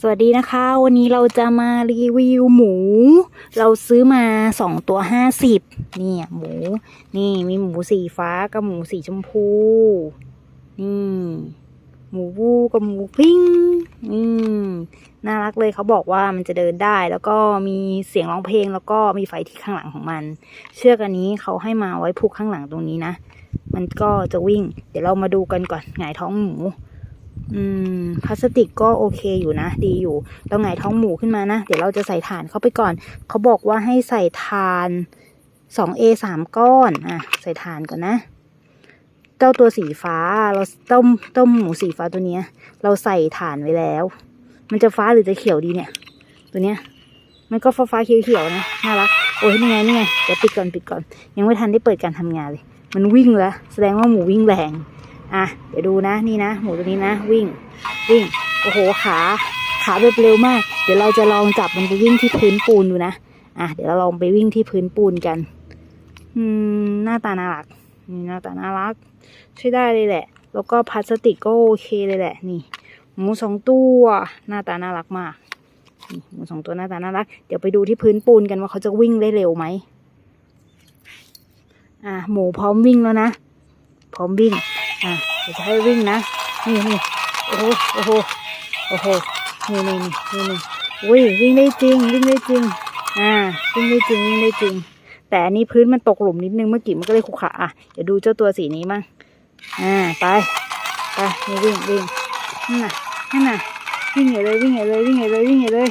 สวัสดีนะคะ วันนี้เราจะมารีวิวหมู เราซื้อมาสองตัวห้าสิบนี่หมู นี่มีหมูสีฟ้ากับหมูสีชมพู นี่ หมูวูกับหมูพิงอืมน่ารักเลยเขาบอกว่ามันจะเดินได้ แล้วก็มีเสียงร้องเพลงแล้วก็มีไฟที่ข้างหลังของมัน เชือกอันนี้เขาให้มาไว้ผูกข้างหลังตรงนี้นะ มันก็จะวิ่ง เดี๋ยวเรามาดูกันก่อนหงายท้องหมู อืมพลาสติกก็โอเคอยู่นะ ดีอยู่เราหงท้องหมูขึ้นมานะ เดี๋ยวเราจะใส่ถ่านเข้าไปก่อน เขาบอกว่าให้ใส่ถ่านสองเอสามก้อน อะ ใส่ถ่านก่อนนะ เจ้าตัวสีฟ้า เราต้มต้มหมูสีฟ้าตัวเนี้ย เราใส่ถ่านไว้แล้ว มันจะฟ้าหรือจะเขียวดีเนี่ย ตัวเนี้ย มันก็ฟ้าฟ้าๆเขียวเขียวๆนะ น่ารัก โอ้ยนี่ไงนี่ไง เดี๋ยวปิดก่อนปิดก่อน ยังไม่ทันได้เปิดการทำงานเลย มันวิ่งแล้ว แสดงว่าหมูวิ่งแรง อะเดี๋ยวดูนะนี่นะ หมูตัวนี้นะ วิ่งวิ่งโอ้โหขาขาแบบเร็วมาก เดี๋ยวเราจะลองจับมันไปวิ่งที่พื้นปูนดูนะอะเดี๋ยวเราลองไปวิ่งที่พื้นปูนกัน อืมหน้าตาน่ารักนี่หน้าตาน่ารักใช้ได้เลยแหละ แล้วก็พลาสติกก็โอเคเลยแหละ นี่ หมูสองตัวหน้าตาน่ารักมากนี่หมูสองตัวหน้าตาน่ารัก เดี๋ยวไปดูที่พื้นปูนกันว่าเขาจะวิ่งได้เร็วไหมอะหมูพร้อมวิ่งแล้วนะ พร้อมวิ่ง อะเดี๋ยวจะให้วิ่งนะ นี่นี่โอ้โหโอ้โหโอ้โหนี่นี่นี่นี่นี่อุ้ยวิ่งได้จริงวิ่งได้จริง อ่าวิ่งได้จริงวิ่งได้จริง แต่อันนี้พื้นมันตกหลุมนิดนึงเมื่อกี้มันก็เลยขรุขระอะเดี๋ยวดูเจ้าตัวสีนี้มั่งอ่าไปไปนี่วิ่งวิ่งนั่นน่ะนั่นน่ะวิ่งใหญ่เลยวิ่งใหญ่เลยวิ่งใหญ่เลยวิ่งใหญ่เลย